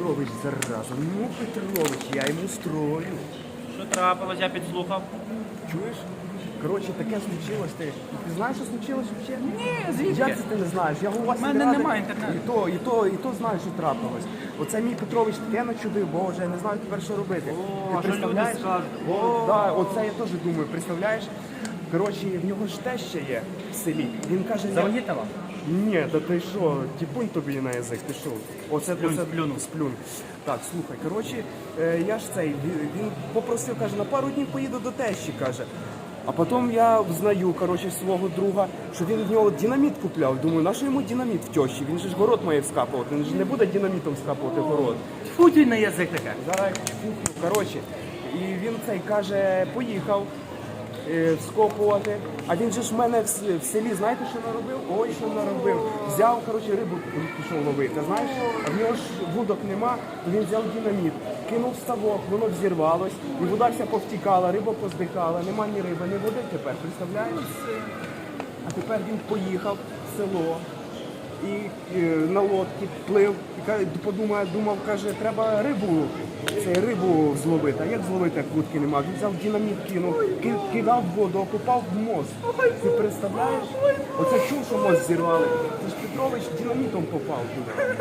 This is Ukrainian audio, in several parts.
Петрович, зараза, ну Петрович, я йому строю. Що трапилось, я підслухав? Чуєш? Коротше, таке случилось. Ти, ти знаєш, що случилось взагалі? Ні, звідки? Як це ти не знаєш? Я голова В мене сільради, немає інтернету. І то, і то, і то знаю, що трапилось. Оце мій Петрович таке начудив, боже, я не знаю тепер, що робити. О, ти а що люди скажуть? О, да, оце я теж думаю, представляєш? Коротше, в нього ж те ще є в селі. Він каже, я- Завагітала? ні, та ти що, тіпунь тобі на язик, ти що? Оце Сплюнь, оце сплюнув. сплюнь. Так, слухай, коротше, е, я ж цей, він, він попросив, каже, на пару днів поїду до тещі, каже. А потім я взнаю, коротше, свого друга, що він в нього динаміт купляв. Думаю, на що йому динаміт в тещі? Він же ж город має вскапувати, він ж не буде динамітом вскапувати город. Фу, ти на язик таке. Зараз кухню, коротше. І він цей каже, поїхав е, скопувати. А він же ж в мене в, селі, знаєте, що наробив? Ой, що наробив. Взяв, коротше, рибу пішов ловити. Знаєш, в нього ж вудок нема, то він взяв динаміт, кинув ставок, воно взірвалось, і вода вся повтікала, риба поздихала, нема ні риби, ні води тепер, представляєш? А тепер він поїхав в село і е, на лодці плив і каже, подумав, думав, каже, треба рибу, цей рибу зловити. А як зловити, як вудки нема? Він взяв динаміт, кинув, ки- кидав воду, а попав в мост. Ти представляєш? Оце чув, що мост зірвали. Це ж Петрович динамітом попав туди.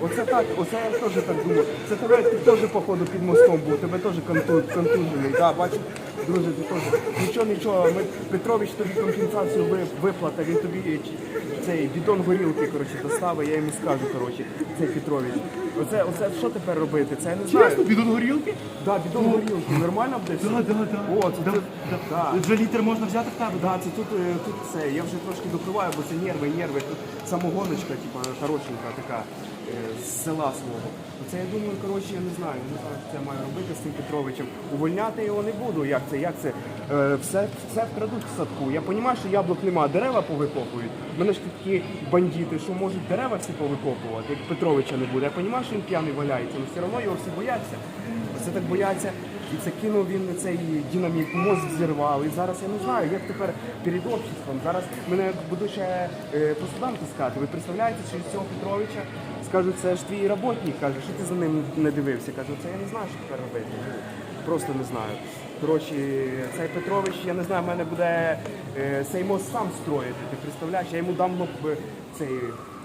Оце так, оце я теж так думав. Це тебе ти теж, походу, під мостом був, тебе теж конту- контужений. Да, бачиш, теж. Нічого, нічого, ми, Петрович тобі компенсацію виплата, він тобі цей бідон горілки, коротше, доставить, я йому скажу, коротше, цей Петрович. Оце, оце що тепер робити? Це я не знаю. Чесно, бідон горілки? Да, бідон горілки, нормально буде все? Да, да, да. О, це, це, да. Вже літр можна взяти в тебе? Да, це тут, е, тут це. Я вже трошки допиваю, бо це нерви, нерви. Тут самогоночка, типа, хорошенька така е, з села свого. Це я думаю, коротше, я не знаю, не знаю, що це маю робити з цим Петровичем. Увольняти його не буду. Як це? Як це? Е, все, все вкрадуть в садку. Я розумію, що яблук нема, дерева повикопують. У мене ж такі бандити, що можуть дерева всі повикопувати, як Петровича не буде. Я розумію, що він п'яний валяється, але все одно його всі бояться. Це так бояться. І це кинув він цей динаміт, мозк зірвав. І зараз я не знаю, як тепер перед обществом. Зараз мене будуть ще е, по судам таскати. Ви представляєте, що з цього Петровича скажуть, це ж твій роботник, каже, що ти за ним не дивився. Кажу, це я не знаю, що тепер робити. Просто не знаю. Коротше, цей Петрович, я не знаю, в мене буде е, цей мост сам строїти. Ти представляєш, я йому дам ну, цей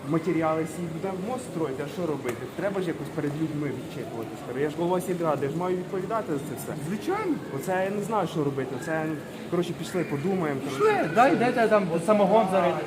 матеріали всі будемо мост строїти, а що робити? Треба ж якось перед людьми відчитуватись. Кажу, Я ж голова сільради, я ж маю відповідати за це все. Звичайно. Оце я не знаю, що робити. Оце коротше пішли, подумаємо. Коротше. Дай, дайте там самогон зарити.